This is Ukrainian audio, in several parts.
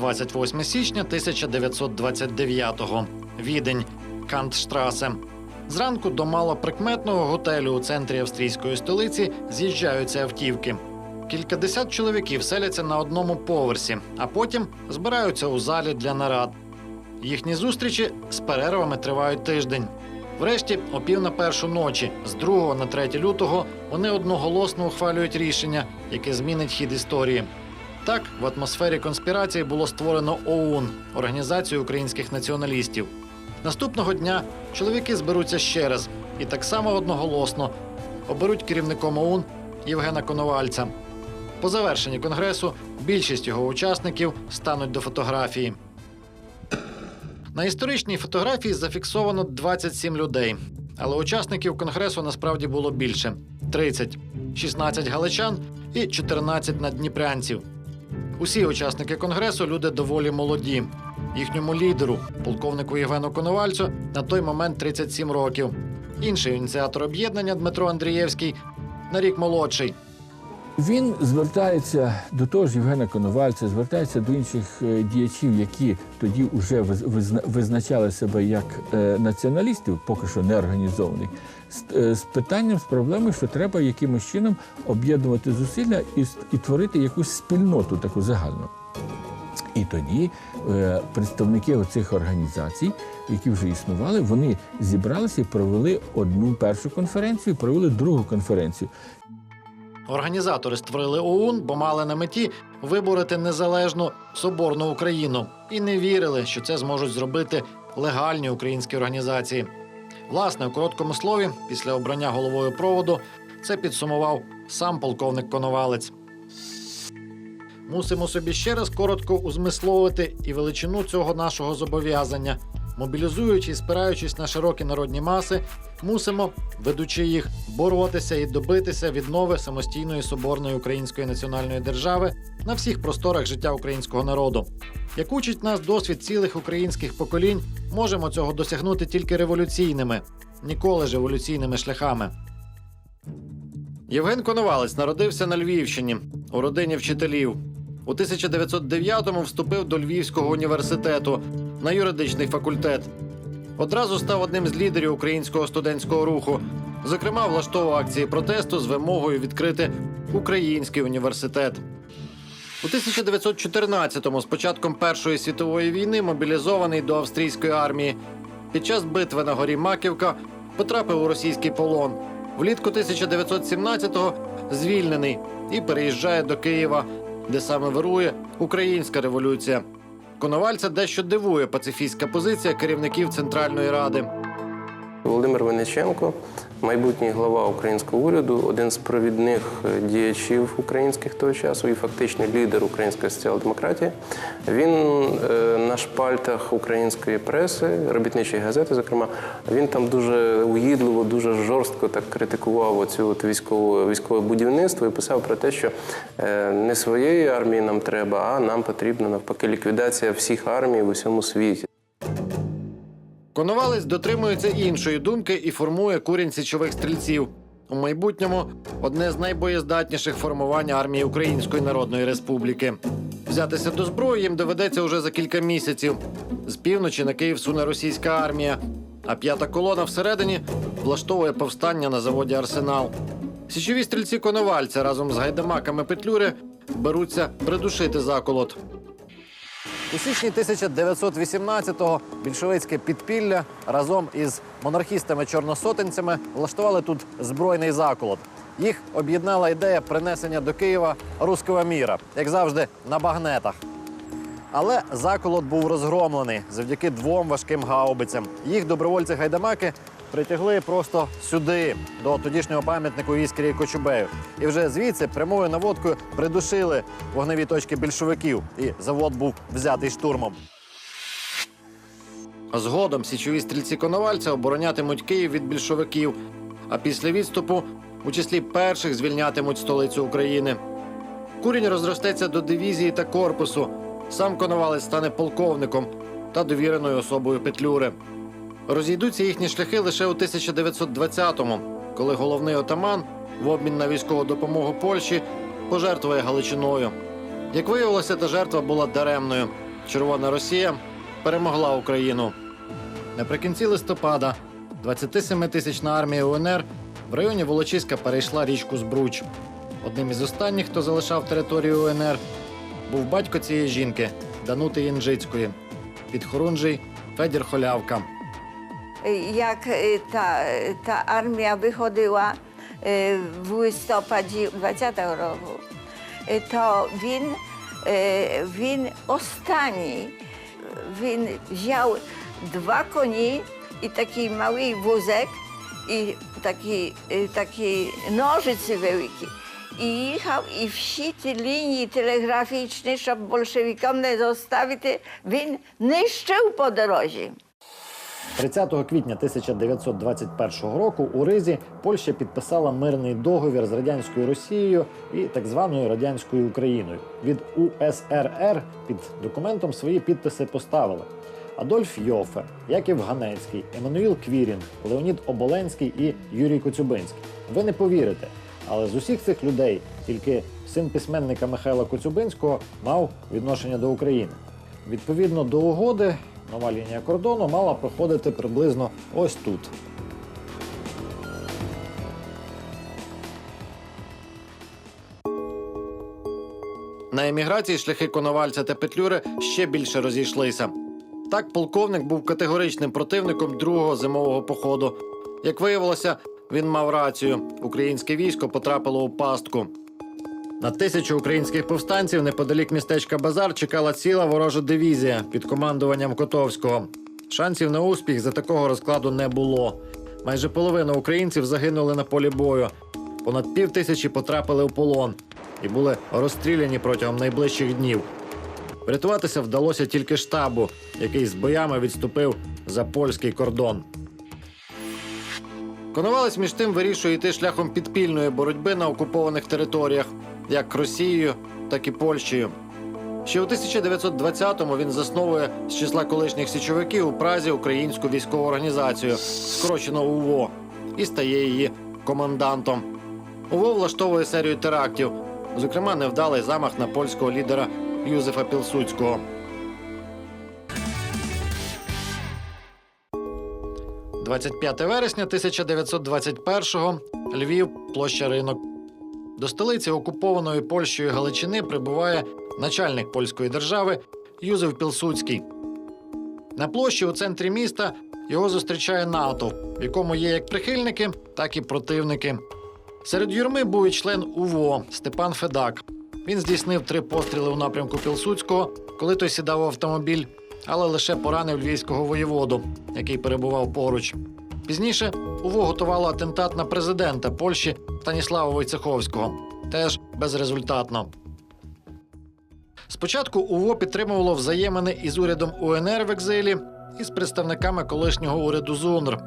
28 січня 1929-го. Відень, Кантштрасе. Зранку до малоприкметного готелю у центрі австрійської столиці з'їжджаються автівки. Кількадесят чоловіків селяться на одному поверсі, а потім збираються у залі для нарад. Їхні зустрічі з перервами тривають тиждень. Врешті, о пів на першу ночі, з 2 на 3 лютого, вони одноголосно ухвалюють рішення, яке змінить хід історії. Так, в атмосфері конспірації було створено ОУН Організацію українських націоналістів. Наступного дня чоловіки зберуться ще раз і так само одноголосно оберуть керівником ОУН Євгена Коновальця. По завершенні конгресу більшість його учасників стануть до фотографії. На історичній фотографії зафіксовано 27 людей, але учасників конгресу насправді було більше: 30, 16 галичан і 14 надніпрянців. Усі учасники конгресу люди доволі молоді. Їхньому лідеру, полковнику Євгену Коновальцю, на той момент 37 років. Інший ініціатор об'єднання Дмитро Андрієвський на рік молодший. Він звертається до того ж Євгена Коновальця, звертається до інших е, діячів, які тоді вже визначали себе як е, націоналістів, поки що не організованих, з, е, питанням, з проблемою, що треба якимось чином об'єднувати зусилля і, творити якусь спільноту таку загальну. І тоді представники оцих організацій, які вже існували, вони зібралися і провели одну першу конференцію, провели другу конференцію. Організатори створили ОУН, бо мали на меті виборити незалежну соборну Україну і не вірили, що це зможуть зробити легальні українські організації. Власне, у короткому слові, після обрання головою проводу, це підсумував сам полковник Коновалець. Мусимо собі ще раз коротко узмисловити і величину цього нашого зобов'язання. Мобілізуючи і спираючись на широкі народні маси, мусимо, ведучи їх, боротися і добитися віднови самостійної соборної української національної держави на всіх просторах життя українського народу. Як учить нас досвід цілих українських поколінь, можемо цього досягнути тільки революційними, ніколи ж еволюційними шляхами. Євген Коновалець народився на Львівщині у родині вчителів. У 1909-му вступив до Львівського університету на юридичний факультет. Одразу став одним з лідерів українського студентського руху. Зокрема, влаштовував акції протесту з вимогою відкрити український університет. У 1914-му, з початком Першої світової війни, мобілізований до австрійської армії. Під час битви на горі Маківка потрапив у російський полон. Влітку 1917-го звільнений і переїжджає до Києва, де саме вирує українська революція. Коновальця дещо дивує пацифістська позиція керівників Центральної Ради. Володимир Винниченко, майбутній глава українського уряду, один з провідних е, діячів українських того часу і фактичний лідер української соціал-демократії. Він е, на шпальтах української преси, робітничої газети, зокрема, він там дуже угідливо, дуже жорстко так критикував оцю от військову військове будівництво і писав про те, що е, не своєї армії нам треба, а нам потрібна навпаки ліквідація всіх армій в усьому світі. Коновалець дотримується іншої думки і формує курінь січових стрільців. У майбутньому одне з найбоєздатніших формувань армії Української Народної Республіки. Взятися до зброї їм доведеться уже за кілька місяців. З півночі на Київ суне російська армія, а п'ята колона всередині влаштовує повстання на заводі Арсенал. Січові стрільці Коновальця разом з гайдамаками Петлюри беруться придушити заколот. У січні 1918-го більшовицьке підпілля разом із монархістами-чорносотенцями влаштували тут збройний заколот. Їх об'єднала ідея принесення до Києва руського міра, як завжди, на багнетах. Але заколот був розгромлений завдяки двом важким гаубицям. Їх добровольці-гайдамаки притягли просто сюди, до тодішнього пам'ятнику Іскрі Кочубею. І вже звідси прямою наводкою придушили вогневі точки більшовиків, і завод був взятий штурмом. Згодом січові стрільці Коновальця оборонятимуть Київ від більшовиків, а після відступу у числі перших звільнятимуть столицю України. Курінь розростеться до дивізії та корпусу. Сам Коновалець стане полковником та довіреною особою Петлюри. Розійдуться їхні шляхи лише у 1920-му, коли головний отаман в обмін на військову допомогу Польщі пожертвує Галичиною. Як виявилося, та жертва була даремною. Червона Росія перемогла Україну. Наприкінці листопада 27-тисячна армія УНР в районі Волочиська перейшла річку Збруч. Одним із останніх, хто залишав територію УНР, був батько цієї жінки Данути Янжицької, підхорунжий Федір Холявка. jak y, ta, ta armia wychodziła y, w listopadzie 20 roku, y, to win, win ostani, win wziął dwa koni i taki mały wózek i taki, taki nożycy wielki. I jechał i wsi te linii telegraficzne, żeby bolszewikom nie zostawić, win niszczył po drodze. 30 квітня 1921 року у Ризі Польща підписала мирний договір з радянською Росією і так званою радянською Україною. Від УСРР під документом свої підписи поставили Адольф Йофе, Яків Ганецький, Еммануїл Квірінг, Леонід Оболенський і Юрій Коцюбинський. Ви не повірите, але з усіх цих людей тільки син письменника Михайла Коцюбинського мав відношення до України. Відповідно до угоди, нова лінія кордону мала проходити приблизно ось тут. На еміграції шляхи Коновальця та Петлюри ще більше розійшлися. Так, полковник був категоричним противником другого зимового походу. Як виявилося, він мав рацію. Українське військо потрапило у пастку. На тисячу українських повстанців неподалік містечка Базар чекала ціла ворожа дивізія під командуванням Котовського. Шансів на успіх за такого розкладу не було. Майже половина українців загинули на полі бою. Понад пів тисячі потрапили у полон і були розстріляні протягом найближчих днів. Врятуватися вдалося тільки штабу, який з боями відступив за польський кордон. Коновалець між тим вирішує йти шляхом підпільної боротьби на окупованих територіях, як Росією, так і Польщею. Ще у 1920-му він засновує з числа колишніх січовиків у Празі українську військову організацію, скорочено УВО, і стає її командантом. УВО влаштовує серію терактів, зокрема, невдалий замах на польського лідера Юзефа Пілсудського. – 25 вересня 1921-го Львів, площа ринок. До столиці окупованої Польщею Галичини прибуває начальник польської держави Юзеф Пілсудський. На площі у центрі міста його зустрічає натовп, в якому є як прихильники, так і противники. Серед юрми був і член УВО Степан Федак. Він здійснив три постріли у напрямку Пілсудського, коли той сідав в автомобіль, але лише поранив львівського воєводу, який перебував поруч. Пізніше УВО готувало атентат на президента Польщі Станіслава Войцеховського. Теж безрезультатно. Спочатку УВО підтримувало взаємини із урядом УНР в екзилі і з представниками колишнього уряду ЗУНР.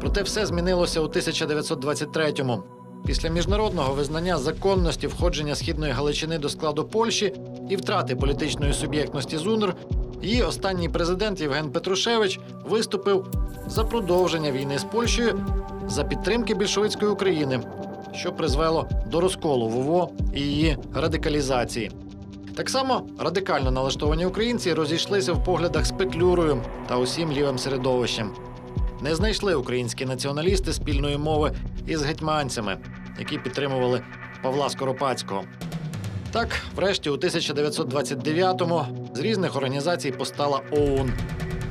Проте все змінилося у 1923-му. Після міжнародного визнання законності входження східної Галичини до складу Польщі і втрати політичної суб'єктності ЗУНР, її останній президент Євген Петрушевич виступив за продовження війни з Польщею за підтримки більшовицької України, що призвело до розколу в УВО і її радикалізації. Так само радикально налаштовані українці розійшлися в поглядах з Петлюрою та усім лівим середовищем. Не знайшли українські націоналісти спільної мови із гетьманцями, які підтримували Павла Скоропадського. Так, врешті, у 1929-му з різних організацій постала ОУН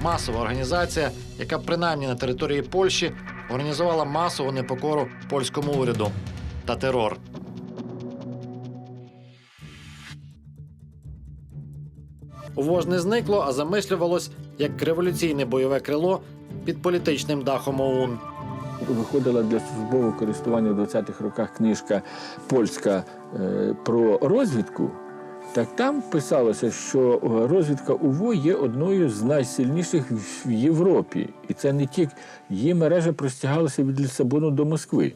масова організація, яка принаймні на території Польщі організувала масову непокору польському уряду та терор. УВО ж не зникло, а замислювалось як революційне бойове крило під політичним дахом ОУН. Виходила для службового користування в 20-х роках книжка польська е, про розвідку. Так там писалося, що е, розвідка УВО є одною з найсильніших в Європі. І це не тільки її мережа простягалася від Лісабону до Москви.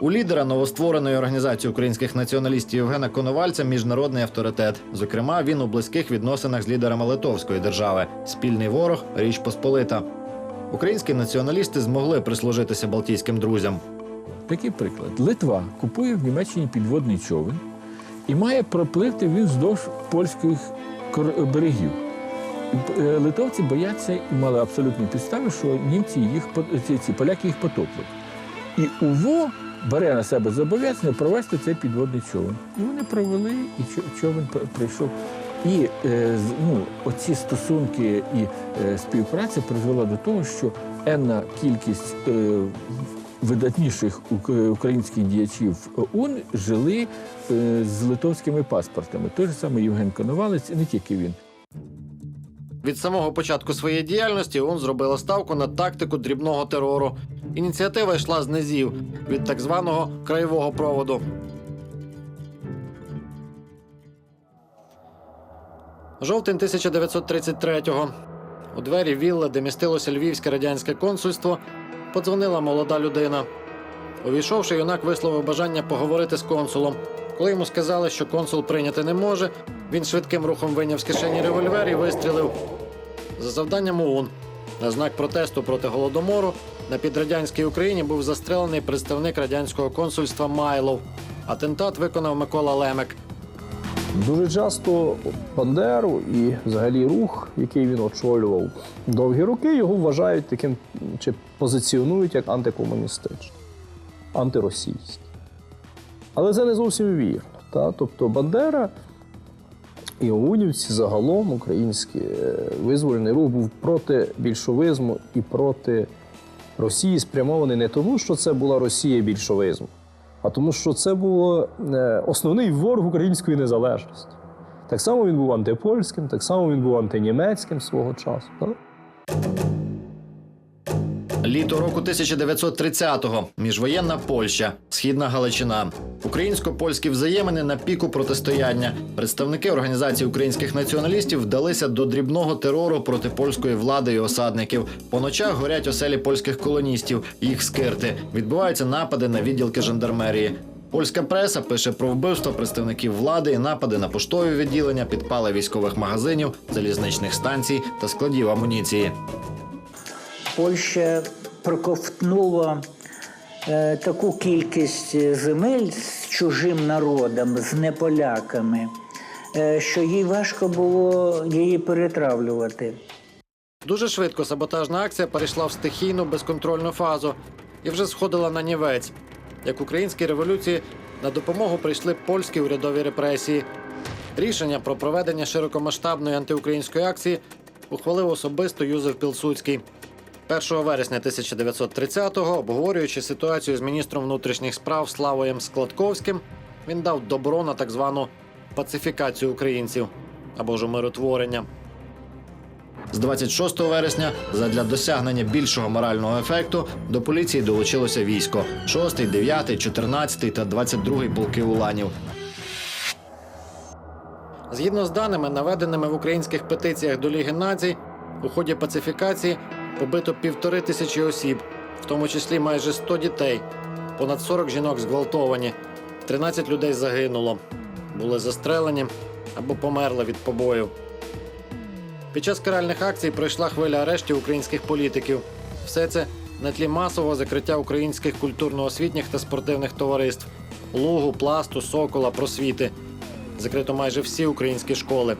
У лідера новоствореної організації українських націоналістів Євгена Коновальця міжнародний авторитет. Зокрема, він у близьких відносинах з лідерами Литовської держави. Спільний ворог Річ Посполита. Українські націоналісти змогли прислужитися балтійським друзям. Такий приклад: Литва купує в Німеччині підводний човен і має пропливти він вздовж польських берегів. Е, Литовці бояться і мали абсолютні підстави, що німці їх ці, поляки їх потоплять. І УВО бере на себе зобов'язання провести цей підводний човен. І вони провели, і човен прийшов. І е, ну, оці стосунки і е, співпраця призвела до того, що енна кількість видатніших українських діячів ОУН жили е, з литовськими паспортами. Той же самий Євген Коновалець, і не тільки він. Від самого початку своєї діяльності ОУН зробила ставку на тактику дрібного терору. Ініціатива йшла з низів від так званого краєвого проводу. Жовтень 1933-го. У двері вілли, де містилося львівське радянське консульство, подзвонила молода людина. Увійшовши, юнак висловив бажання поговорити з консулом. Коли йому сказали, що консул прийняти не може, він швидким рухом вийняв з кишені револьвер і вистрілив. За завданням ОУН на знак протесту проти голодомору на підрадянській Україні був застрелений представник радянського консульства Майлов. Атентат виконав Микола Лемек. Дуже часто Бандеру і взагалі рух, який він очолював довгі роки, його вважають таким чи позиціонують як антикомуністичний, антиросійський. Але це не зовсім вірно. Та? Тобто Бандера і Оунівці загалом український е, визвольний рух був проти більшовизму і проти Росії спрямований не тому, що це була Росія більшовизму, а тому, що це був основний ворог української незалежності. Так само він був антипольським, так само він був антинімецьким свого часу. Так? Літо року 1930-го. Міжвоєнна Польща, східна Галичина. Українсько-польські взаємини на піку протистояння. Представники організації українських націоналістів вдалися до дрібного терору проти польської влади і осадників. По ночах горять оселі польських колоністів, їх скирти. Відбуваються напади на відділки жандармерії. Польська преса пише про вбивство представників влади і напади на поштові відділення, підпали військових магазинів, залізничних станцій та складів амуніції. Польща проковтнула е, таку кількість земель з чужим народом, з неполяками, е, що їй важко було її перетравлювати. Дуже швидко саботажна акція перейшла в стихійну безконтрольну фазу і вже сходила на нівець. Як українській революції на допомогу прийшли польські урядові репресії. Рішення про проведення широкомасштабної антиукраїнської акції ухвалив особисто Юзеф Пілсудський. 1 вересня 1930-го, обговорюючи ситуацію з міністром внутрішніх справ Славоєм Складковським, він дав добро на так звану пацифікацію українців або ж умиротворення. З 26 вересня, задля досягнення більшого морального ефекту, до поліції долучилося військо: 6, 9, 14 та 22 полки уланів. Згідно з даними, наведеними в українських петиціях до Ліги націй, у ході пацифікації побито півтори тисячі осіб, в тому числі майже 100 дітей, понад 40 жінок зґвалтовані, 13 людей загинуло, були застрелені або померли від побоїв. Під час каральних акцій пройшла хвиля арештів українських політиків. Все це на тлі масового закриття українських культурно-освітніх та спортивних товариств Лугу, пласту, сокола, просвіти. Закрито майже всі українські школи.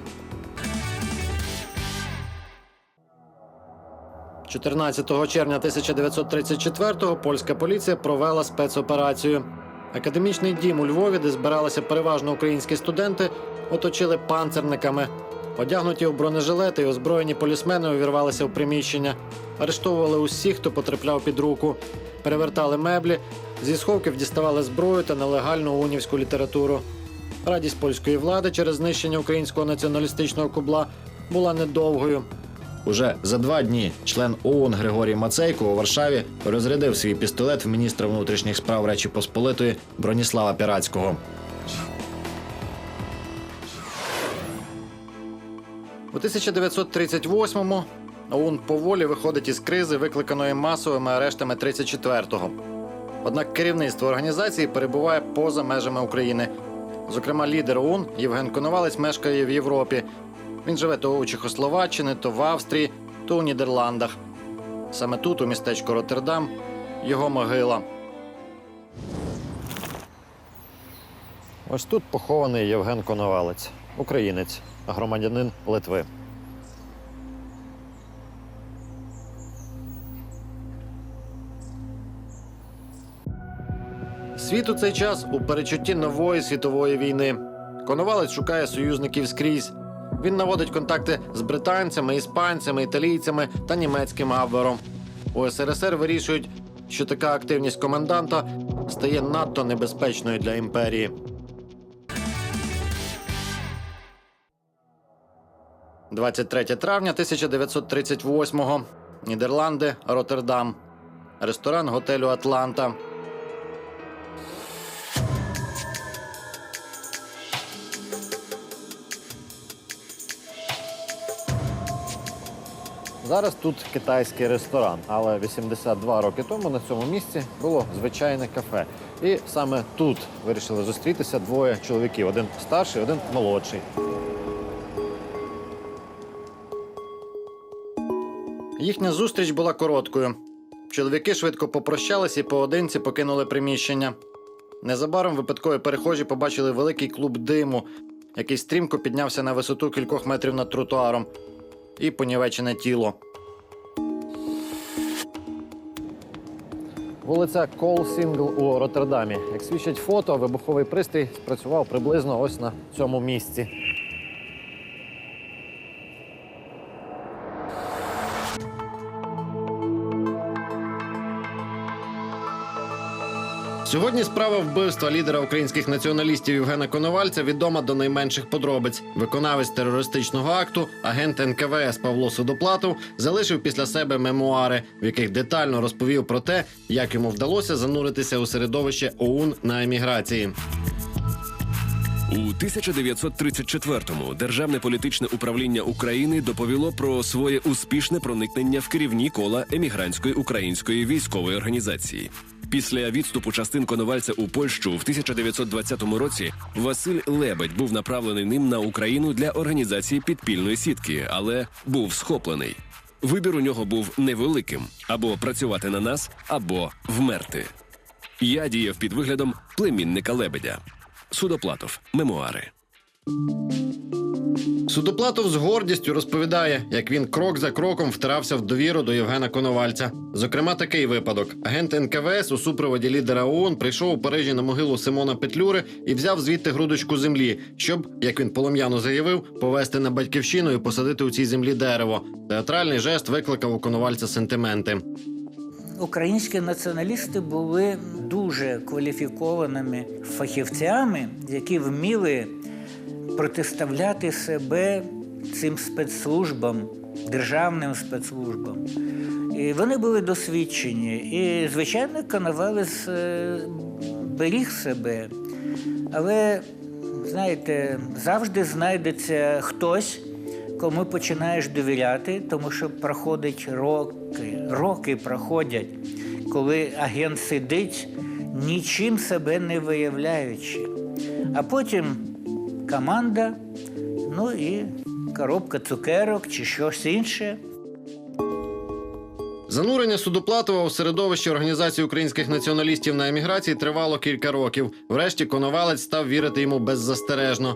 14 червня 1934-го польська поліція провела спецоперацію. Академічний дім у Львові, де збиралися переважно українські студенти, оточили панцерниками. Одягнуті у бронежилети і озброєні полісмени увірвалися в приміщення, арештовували усіх, хто потрапляв під руку, перевертали меблі, зі сховків діставали зброю та нелегальну унівську літературу. Радість польської влади через знищення українського націоналістичного кубла була недовгою. Уже за два дні член ООН Григорій Мацейко у Варшаві розрядив свій пістолет в міністра внутрішніх справ Речі Посполитої Броніслава Піратського. У 1938-му ОУН поволі виходить із кризи, викликаної масовими арештами 34-го. Однак керівництво організації перебуває поза межами України. Зокрема, лідер ОУН Євген Коновалець мешкає в Європі. Він живе то у Чехословаччині, то в Австрії, то у Нідерландах. Саме тут, у містечку Роттердам, його могила. Ось тут похований Євген Коновалець, українець. громадянин Литви. Світ у цей час у перечутті нової світової війни. Коновалець шукає союзників скрізь. Він наводить контакти з британцями, іспанцями, італійцями та німецьким абвером. У СРСР вирішують, що така активність коменданта стає надто небезпечною для імперії. – 23 травня 1938-го. Нідерланди, Роттердам. Ресторан готелю Атланта. Зараз тут китайський ресторан, але 82 роки тому на цьому місці було звичайне кафе. І саме тут вирішили зустрітися двоє чоловіків: один старший, один молодший. Їхня зустріч була короткою. Чоловіки швидко попрощались і поодинці покинули приміщення. Незабаром випадкові перехожі побачили великий клуб диму, який стрімко піднявся на висоту кількох метрів над тротуаром, і понівечене тіло. Вулиця Кол Сінгл у Роттердамі. Як свідчать фото, вибуховий пристрій спрацював приблизно ось на цьому місці. Сьогодні справа вбивства лідера українських націоналістів Євгена Коновальця відома до найменших подробиць. Виконавець терористичного акту, агент НКВС Павло Судоплатов залишив після себе мемуари, в яких детально розповів про те, як йому вдалося зануритися у середовище ОУН на еміграції. У 1934-му Державне політичне управління України доповіло про своє успішне проникнення в керівні кола емігрантської української військової організації. Після відступу частин Коновальця у Польщу в 1920 році Василь Лебедь був направлений ним на Україну для організації підпільної сітки, але був схоплений. Вибір у нього був невеликим: або працювати на нас, або вмерти. Я діяв під виглядом племінника Лебедя. Судоплатов. Мемуари. Судоплатов з гордістю розповідає, як він крок за кроком втирався в довіру до Євгена Коновальця. Зокрема, такий випадок: агент НКВС у супроводі лідера ООН прийшов у Парижі на могилу Симона Петлюри і взяв звідти грудочку землі, щоб, як він полум'яно заявив, повести на батьківщину і посадити у цій землі дерево. Театральний жест викликав у Коновальця сентименти. Українські націоналісти були дуже кваліфікованими фахівцями, які вміли протиставляти себе цим спецслужбам, державним спецслужбам. І вони були досвідчені. І, звичайно, Коновалець е, беріг себе. Але, знаєте, завжди знайдеться хтось, кому починаєш довіряти, тому що проходять роки, роки проходять, коли агент сидить, нічим себе не виявляючи. А потім команда, ну і коробка цукерок чи щось інше. Занурення Судоплатова у середовище організації українських націоналістів на еміграції тривало кілька років. Врешті Коновалець став вірити йому беззастережно.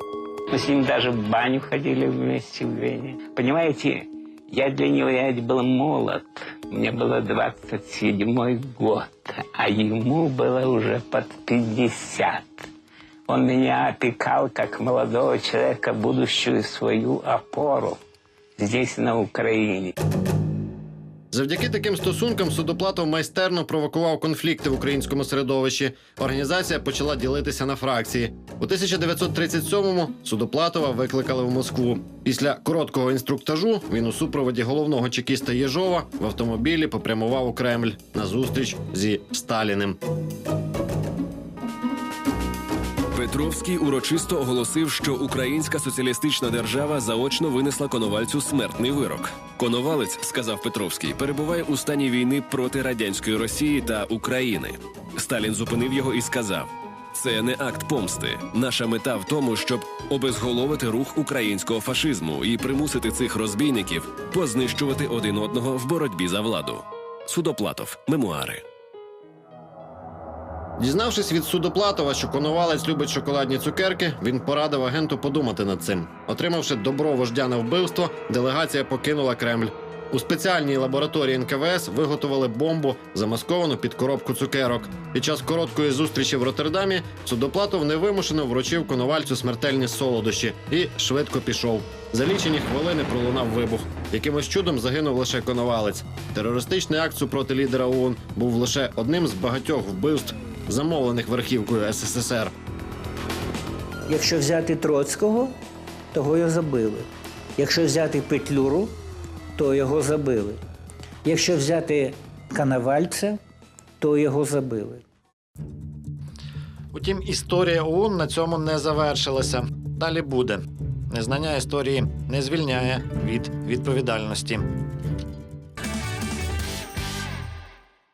Мы с ним даже в баню ходили вместе в Вене. Понимаете, я для него я ведь был молод. Мне было 27 год, а ему было уже под 50. Он меня опекал как молодого человека, будущую свою опору здесь, на Украине. Завдяки таким стосункам Судоплатов майстерно провокував конфлікти в українському середовищі. Організація почала ділитися на фракції. У 1937-му Судоплатова викликали в Москву. Після короткого інструктажу він у супроводі головного чекіста Єжова в автомобілі попрямував у Кремль на зустріч зі Сталіним. Петровський урочисто оголосив, що Українська соціалістична держава заочно винесла Коновальцю смертний вирок. Коновалець, сказав Петровський, перебуває у стані війни проти радянської Росії та України. Сталін зупинив його і сказав: це не акт помсти. Наша мета в тому, щоб обезголовити рух українського фашизму і примусити цих розбійників познищувати один одного в боротьбі за владу. Судоплатов, мемуари. Дізнавшись від судоплатова, що Коновалець любить шоколадні цукерки, він порадив агенту подумати над цим. Отримавши добро вождя на вбивство, делегація покинула Кремль. У спеціальній лабораторії НКВС виготовили бомбу, замасковану під коробку цукерок. Під час короткої зустрічі в Роттердамі судоплатов невимушено вручив коновальцю смертельні солодощі і швидко пішов. За лічені хвилини пролунав вибух. Якимось чудом загинув лише коновалець. Терористичний акт супроти лідера ОУН був лише одним з багатьох вбивств, замовлених верхівкою СССР. Якщо взяти Троцького, того його забили. Якщо взяти Петлюру, то його забили. Якщо взяти Канавальця, то його забили. Утім, історія ОУН на цьому не завершилася. Далі буде. Незнання історії не звільняє від відповідальності.